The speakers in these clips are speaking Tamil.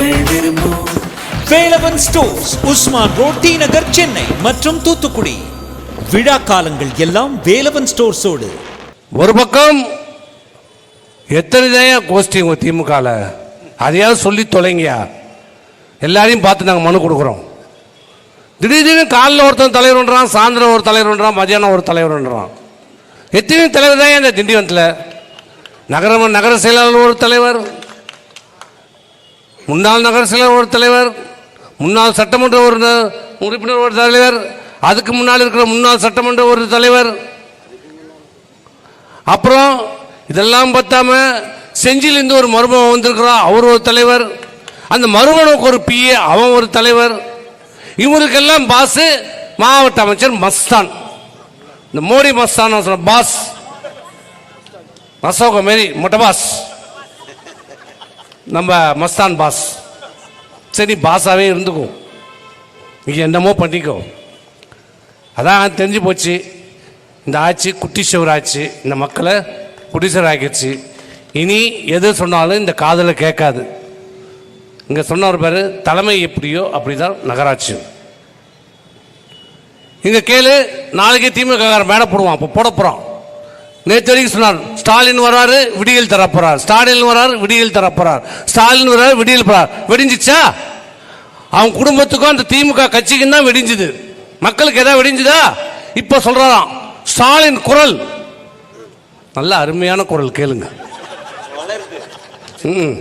மக்கள் விரும்பும். Velavan stores Usman road T Nagar Chennai மற்றும் தூத்துக்குடி. விழா காலங்கள் எல்லாம் வேலவன் ஸ்டோர்ஸோடு. ஒரு பக்கம் எத்தனை தான் கோஷ்டி உங்கள் திமுகவில் அதையாவது சொல்லி தொலைங்கயா எல்லாரையும் பார்த்து நாங்கள் மனு கொடுக்குறோம். திடீர் திடீர்னு காலைல ஒருத்தன் தலைவர்ன்றான் சாயந்தரம் ஒரு தலைவர்ன்றான் மதியானம் ஒரு தலைவர்ன்றான் எத்தனையும் தலைவர் தான் இந்த திண்டிவனத்தில்? நகர நகர செயலாளர் ஒரு தலைவர் முன்னாள் நகர ஒரு தலைவர் முன்னாள் சட்டமன்ற ஒரு ந- உறுப்பினர் ஒரு தலைவர் அதுக்கு முன்னால் இருக்கிற முன்னாள் சட்டமன்ற ஒரு தலைவர். அப்புறம் இதெல்லாம் பார்த்தாம செஞ்சிலிருந்து ஒரு மருமகன் வந்திருக்கிறான் அவர் ஒரு தலைவர். அந்த மருமகனுக்கு ஒரு பிஏ அவன் ஒரு தலைவர். இவருக்கெல்லாம் பாஸ் மாவட்ட அமைச்சர் மஸ்தான். இந்த மோடி மஸ்தான் சொல்ற பாஸ் அசோக மாரி மொட்டை பாஸ் நம்ம மஸ்தான் பாஸ். சரி பாஸாகவே இருந்துக்கும் நீங்கள் என்னமோ பண்ணிக்கோ. அதான் தெரிஞ்சு போச்சு. இந்த ஆட்சி குட்டிச்சவர் ஆட்சி இந்த மக்களை குடிசர் ஆக்கிடுச்சு இனி எது சொன்னாலும் இந்த காதில் கேட்காது. இங்கே சொன்னவர் பேர் தலைமை எப்படியோ அப்படிதான் நகராட்சி. இங்கே கேளு நாளைக்கு திமுக மேடை போடுவான் அப்போ போட போகிறான் நேற்று வரைக்கும் சொன்னார் ஸ்டாலின் வராரு விடியல் தரப்போறார். ஸ்டாலின் வராரு விடியல் தரப்போறார். ஸ்டாலின் வராரு விடியல் போறார். வெடிஞ்சிச்சா? அவன் குடும்பத்துக்கும் அந்த திமுக கட்சிக்கும் தான் வெடிஞ்சுது. மக்களுக்கு ஏதாவது வெடிஞ்சுதா? இப்போ சொல்றாராம் ஸ்டாலின் குரல். நல்ல அருமையான குரல் கேளுங்க. ம்.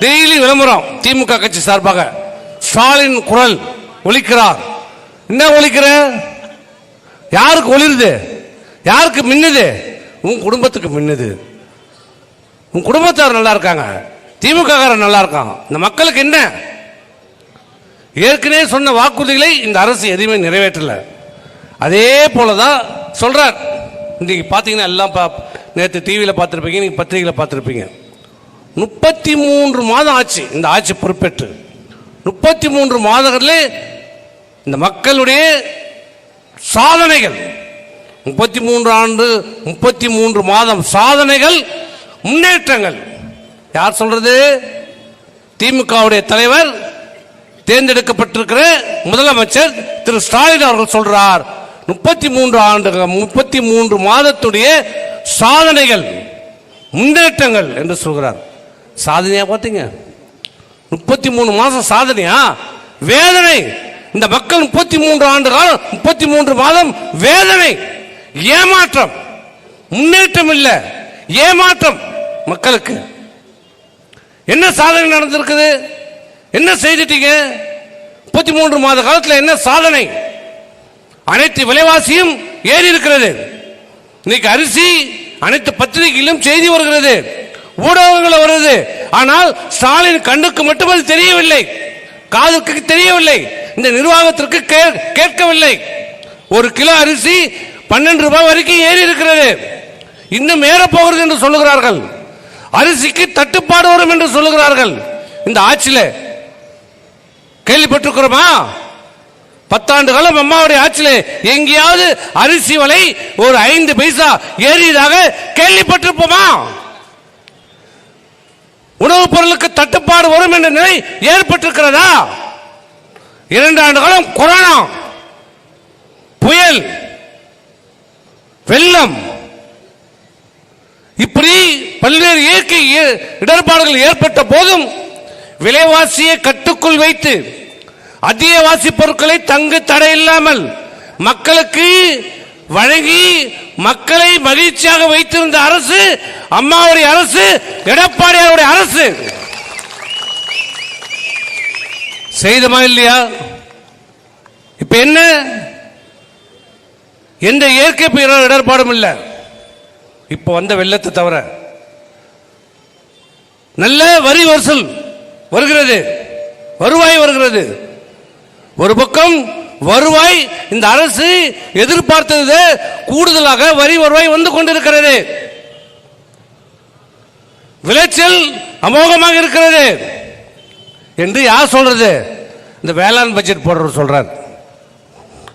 டெய்லி விளம்பரம் திமுக கட்சி சார்பாக. ஸ்டாலின் குரல் ஒலிக்கிறார். என்ன ஒலிக்கிற? யாருக்கு ஒளிருது? யாருக்கு மின்னுது? உன் குடும்பத்துக்கு மின்னுது. உன் குடும்பத்தார் நல்லா இருக்காங்க. திமுககாரன் நல்லா இருக்கான். இந்த மக்களுக்கு என்ன? ஏற்கனவே சொன்ன வாக்குறுதிகளை இந்த அரசு எதுவுமே நிறைவேற்றல. அதே போல தான் சொல்கிறார் இன்றைக்கி பார்த்தீங்கன்னா எல்லாம் பா நேற்று டிவியில் பார்த்துருப்பீங்க இன்றைக்கி பத்திரிகையில் பார்த்துருப்பீங்க. முப்பத்தி மூன்று மாதம் ஆச்சு இந்த ஆட்சி பொறுப்பேற்று. முப்பத்தி மூன்று மாதங்களில் இந்த மக்களுடைய சாதனைகள் முப்பத்தி மூன்று ஆண்டு முப்பத்தி மூன்று மாதம் சாதனைகள் முன்னேற்றங்கள். யார் சொல்றது? திமுகவுடைய தலைவர் தேர்ந்தெடுக்கப்பட்டிருக்கிற முதலமைச்சர் திரு ஸ்டாலின் அவர்கள் சொல்றார். முப்பத்தி மூன்று ஆண்டு முப்பத்தி மூன்று மாதத்துடைய சாதனைகள் முன்னேற்றங்கள் என்று சொல்கிறார். சாதனையா பார்த்தீங்க? முப்பத்தி மூணு மாதம் சாதனையா? வேதனை. இந்த மக்கள் முப்பத்தி மூன்று ஆண்டு காலம் முப்பத்தி மூன்று மாதம் வேதனை. ஏமாற்றம். முன்னேற்றம் இல்லை. ஏமாற்றம் மக்களுக்கு. என்ன சாதனை நடந்திருக்குது? என்ன செய்துட்டீங்க? முப்பத்தி மூன்று மாத காலத்தில் என்ன சாதனை? அனைத்து விலைவாசியும் ஏறி இருக்கிறது. இன்னைக்கு அரிசி அனைத்து பத்திரிகையிலும் செய்தி வருகிறது. ஊடகங்கள் வருது. ஆனால் ஸ்டாலின் கண்ணுக்கு மட்டும் அது தெரியவில்லை. காதுக்கு தெரியவில்லை. இந்த நிர்வாகத்திற்கு கே- கேட்கவில்லை. ஒரு கிலோ அரிசி பன்னெண்டு ரூபாய் வரைக்கும் ஏறி இருக்கிறது. இன்னும் ஏற போகிறது என்று சொல்லுகிறார்கள். அரிசிக்கு தட்டுப்பாடு வரும் என்று சொல்லுகிறார்கள். இந்த ஆட்சியில் கேள்விப்பட்டிருக்கிறோமா? பத்தாண்டு காலம் அம்மாவுடைய ஆட்சியில் எங்கேயாவது அரிசி விலை ஒரு ஐந்து பைசா ஏறியதாக கேள்விப்பட்டிருப்போமா? உணவுப் பொருளுக்கு தட்டுப்பாடு வரும் என்ற நிலை ஏற்பட்டிருக்கிறதா? இரண்டு ஆண்டு காலம் கொரோனா புயல் வெள்ளம். இப்படி பல்வேறு இயற்கை இய- இடர்பாடுகள் ஏற்பட்ட போதும் விலைவாசியை கட்டுக்குள் வைத்து அதிகவாசி பொருட்களை தங்கு தடை இல்லாமல் மக்களுக்கு வழங்கி மக்களை மகிழ்ச்சியாக வைத்திருந்த அரசு அம்மாவுடைய அரசு எடப்பாடியாருடைய அரசு. செய்தமா இல்லையா? இப்ப என்ன? எந்த இயற்கை பேரிடர் இடர்பாடும் இல்லை. இப்போ வந்த வெள்ளத்தை தவிர. நல்ல வரி வசூல் வருகிறது. வருவாய் வருகிறது. ஒரு பக்கம் வருவாய் இந்த அரசு எதிர்பார்த்தது கூடுதலாக வரி வருவாய் வந்து கொண்டிருக்கிறது. விளைச்சல் அமோகமாக இருக்கிறது. என்று யார் சொல்றது? இந்த வேளாண் பட்ஜெட் போடுறவர் சொல்றார்.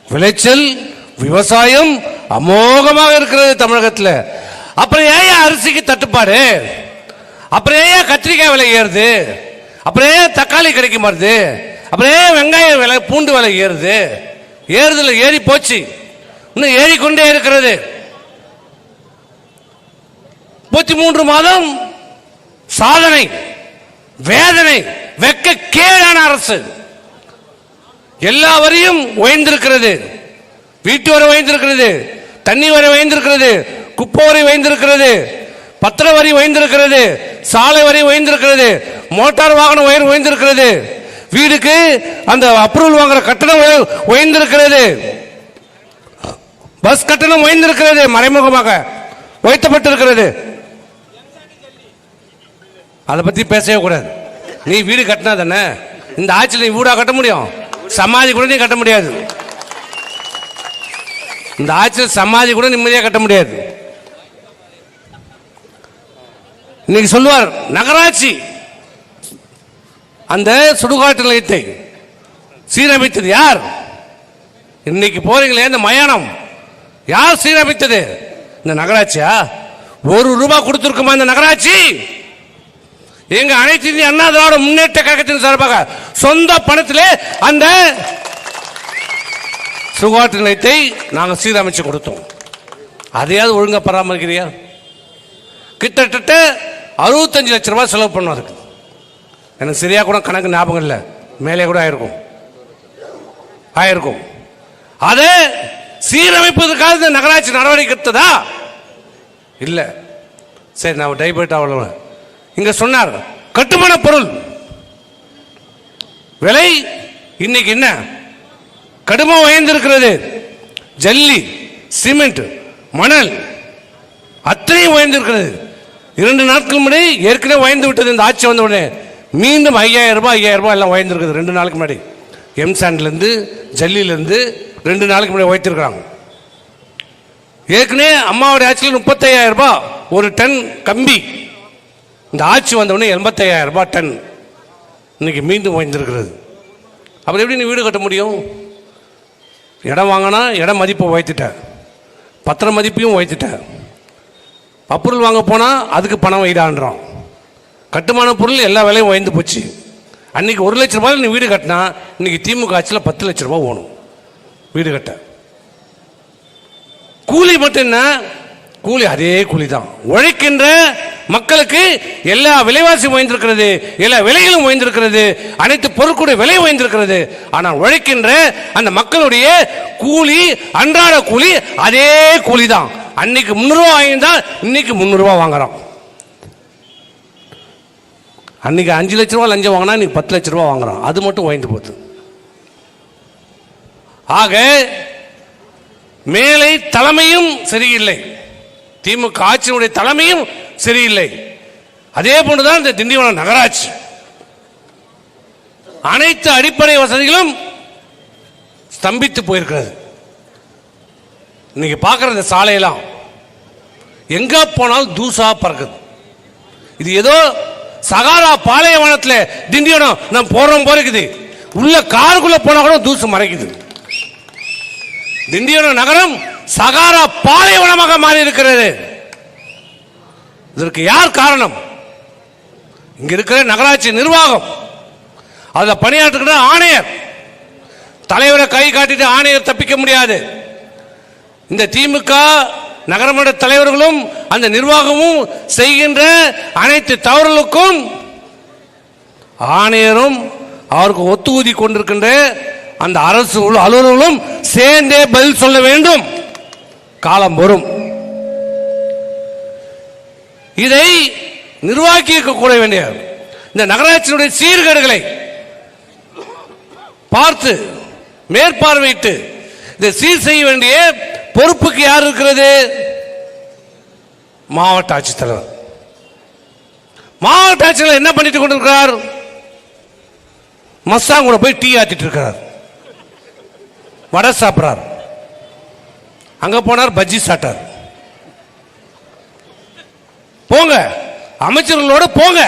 விளைச்சல் விவசாயம் அமோகமாக இருக்கிறது தமிழகத்தில். அப்புறம் ஏன் அரிசிக்கு தட்டுப்பாடு? அப்புறம் ஏன் கத்திரிக்காய் விலை ஏறுது? அப்புறம் ஏன் தக்காளி கிடைக்க மாறுது? அப்புறம் ஏன் வெங்காயம் விலை பூண்டு விலை ஏறுது? ஏறுதுல ஏறி போச்சு. இன்னும் ஏறிக்கொண்டே இருக்கிறது. முப்பத்தி மூன்று மாதம் சாதனை வேதனை வெக்க கேடான அரசு. எல்லா வரியும் உயர்ந்திருக்கிறது. வீட்டு வரை உயர்ந்திருக்கிறது தண்ணி வரை உயர்ந்திருக்கிறது குப்பை வரை உயர்ந்திருக்கிறது பத்திர வரி உயர்ந்திருக்கிறது சாலை வரி உயர்ந்திருக்கிறது மோட்டார் வாகனம் உயர் உயர்ந்திருக்கிறது வீடுக்கு அந்த அப்ரூவல் வாங்குற கட்டணம் உயர்ந்திருக்கிறது பஸ் கட்டணம் உயர்ந்திருக்கிறது மறைமுகமாக உயர்த்தப்பட்டிருக்கிறது. அதை பத்தி பேசவே கூடாது. நீ வீடு கட்டினா தானே? இந்த ஆட்சியில் நீ வீடாக கட்ட முடியும். சமாதி கூட நீ கட்ட முடியாது. இந்த ஆட்சியில் சமாதி கூட நிம்மதியாக கட்ட முடியாது. இன்னைக்கு சொல்லுவார் நகராட்சி. அந்த சுடுகாட்டு நிலையத்தை சீரமைத்தது யார்? இன்னைக்கு போறீங்களே இந்த மயானம். யார் சீரமைத்தது? இந்த நகராட்சியா? ஒரு ரூபாய் கொடுத்துருக்குமா இந்த நகராட்சி? எங்க அனைத்து இந்திய அண்ணா திராவிட முன்னேற்ற கழகத்தின் சார்பாக சொந்த பணத்திலே அந்த சுகாட்டு நிலையத்தை நாங்கள் சீரமைச்சு கொடுத்தோம். அதையாவது ஒழுங்காக பராமரிக்கிறியா? கிட்டத்தட்ட அறுபத்தஞ்சு லட்ச ரூபாய் செலவு பண்ணோம் அதுக்கு. எனக்கு சரியாக கூட கணக்கு ஞாபகம் இல்லை. மேலே கூட ஆயிருக்கும். ஆயிருக்கும். அதை சீரமைப்பதற்காக இந்த நகராட்சி நடவடிக்கை எடுத்ததா? இல்லை. சரி நான் டைபர்ட் அவ்வளவு இங்கே சொன்னார் கட்டுமான பொருள். விலை இன்னைக்கு என்ன? கடுமை உயர்ந்திருக்கிறது. ஜல்லி சிமெண்ட் மணல் அத்தனையும் உயர்ந்திருக்கிறது. இரண்டு நாட்கள் முன்னாடி ஏற்கனவே உயர்ந்து விட்டது. இந்த ஆட்சி வந்த உடனே மீண்டும் ஐயாயிரம் ரூபாய் ஐயாயிரம் ரூபாய் எல்லாம் உயர்ந்திருக்குது. ரெண்டு நாளுக்கு முன்னாடி. எம்சாண்ட்லேருந்து ஜல்லிலேருந்து ரெண்டு நாளுக்கு முன்னாடி உயர்த்திருக்கிறாங்க. ஏற்கனவே அம்மாவுடைய ஆட்சியில் முப்பத்தையாயிரம் ரூபாய் ஒரு டன் கம்பி. இந்த ஆட்சி வந்தவுடனே எண்பத்தையாயிரம் ரூபாய் டன். இன்னைக்கு மீண்டும் உயர்ந்திருக்கிறது. அப்புறம் எப்படி நீ வீடு கட்ட முடியும்? இடம் வாங்கினா இடம் மதிப்பை உயர்த்திட்டேன் பத்திர மதிப்பையும் உயர்த்திட்டேன் அப்ரூவல் வாங்க போனால் அதுக்கு பணம் வைடான்றோம் கட்டுமான பொருள் எல்லா விலையும் உயர்ந்து போச்சு. அன்னைக்கு ஒரு லட்ச ரூபாயில் நீ வீடு கட்டினா இன்றைக்கி திமுக ஆட்சியில் பத்து லட்ச ரூபா ஓணும் வீடு கட்ட. கூலி மட்டும் என்ன? கூலி அதே கூலி தான் உழைக்கின்ற மக்களுக்கு எல்லா விலைவாசி உயர்ந்திருக்கிறது எல்லா விலைகளும் உயர்ந்திருக்கிறது அனைத்து பொருட்களுடைய விலை உயர்ந்திருக்கிறது. ஆனால் உழைக்கின்ற அந்த மக்களுடைய கூலி அன்றாட கூலி அதே கூலி தான் அன்னைக்கு முந்நூறுரூவா வாங்கியிருந்தா இன்னைக்கு முந்நூறுரூவா வாங்குறோம். அன்னைக்கு அஞ்சு லட்ச ரூபா லஞ்சம் வாங்கினா இன்னைக்கு பத்து லட்ச ரூபா வாங்குறோம். அது மட்டும் உயர்ந்து போகுது. ஆக மேலை தலைமையும் சரியில்லை. திமுக ஆட்சியினுடைய தலைமையும் சரியில்லை. அதே போன்றுதான் இந்த திண்டிவனம் நகராட்சி. அனைத்து அடிப்படை வசதிகளும் ஸ்தம்பித்து போயிருக்கிறது. இன்னைக்கு பார்க்குற இந்த சாலையெல்லாம் எங்க போனாலும் தூசா பறக்குது. இது ஏதோ சகாரா பாலைவனத்தில் திண்டிவனம் நம்ம போறோம் போறக்குது உள்ள காருக்குள்ள போனா கூட தூசு மறைக்குது. திண்டிவனம் நகரம் சகாரா பாலைவனமாக மாறி இருக்கிறது. இதற்கு யார் காரணம்? இங்க இருக்கிற நகராட்சி நிர்வாகம். அதுல பணியாற்றுகிற ஆணையர். தலைவரை கை காட்டிட்டு ஆணையர் தப்பிக்க முடியாது. இந்த திமுக நகரமன்ற தலைவர்களும் அந்த நிர்வாகமும் செய்கின்ற அனைத்து தவறுகளுக்கும் ஆணையரும் அவருக்கு ஒத்து ஊதி கொண்டிருக்கின்ற அந்த அரசு அலுவலர்களும் சேர்ந்தே பதில் சொல்ல வேண்டும். காலம் வரும். இதை நிர்வாகி கூட வேண்டிய இந்த நகராட்சியினுடைய சீர்கேடுகளை பார்த்து மேற்பார்வையிட்டு இதை சீர் செய்ய வேண்டிய பொறுப்புக்கு யார் இருக்கிறது? மாவட்ட ஆட்சித்தலைவர். மாவட்ட ஆட்சியர் என்ன பண்ணிட்டு கொண்டிருக்கிறார்? மஸ்தாங் கூட போய் டீ ஆத்திட்டு இருக்கிறார். வடை சாப்பிட்றார். அங்க போனார் பஜ்ஜி சாட்டார் போங்க. அமைச்சர்களோட போங்க.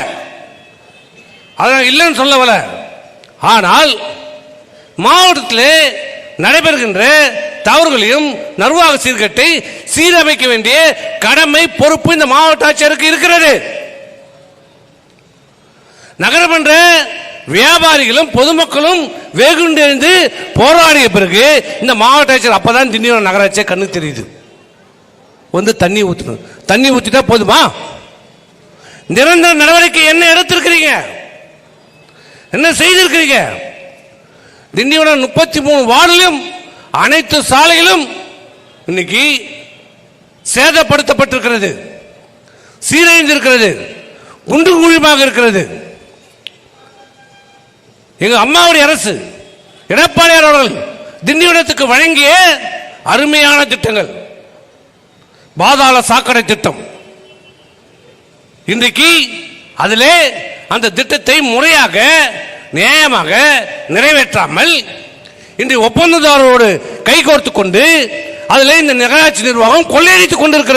அதான் இல்லைன்னு சொல்ல வரல ஆனால் மாவட்டத்தில் நடைபெறுகின்ற தவறுகளையும் நிர்வாக சீர்கட்டை சீரமைக்க வேண்டிய கடமை பொறுப்பு இந்த மாவட்ட ஆட்சியருக்கு இருக்கிறது. நகரமன்ற வியாபாரிகளும் பொதுமக்களும் வெகுண்டெழுந்து போராடிய பிறகு இந்த மாவட்ட ஆட்சியர் அப்பதான் திண்டிவனம் நகராட்சியை கண்ணு தெரியுது. வந்து தண்ணி ஊற்றணும் தண்ணி ஊற்றிட்டா போதுமா? நிரந்தர நடவடிக்கை என்ன எடுத்திருக்கிறீங்க? என்ன செய்திருக்கிறீங்க? திண்டிவனம் முப்பத்தி மூணு வார்டிலும் அனைத்து சாலைகளும் இன்னைக்கு சேதப்படுத்தப்பட்டிருக்கிறது. சீரழிந்திருக்கிறது. குண்டு குழிமாக இருக்கிறது. எங்க அம்மாவுடைய அரசு எடப்பாடியார் அவர்கள் திண்டிவனத்துக்கு வழங்கிய அருமையான திட்டங்கள். பாதாள சாக்கடை திட்டம். இன்றைக்கு அதிலே அந்த திட்டத்தை முறையாக நியாயமாக நிறைவேற்றாமல் இன்றைய ஒப்பந்ததாரோடு கைகோர்த்து கொண்டு அதில் இந்த நகராட்சி நிர்வாகம் கொள்ளையடித்துக் கொண்டிருக்கிறது.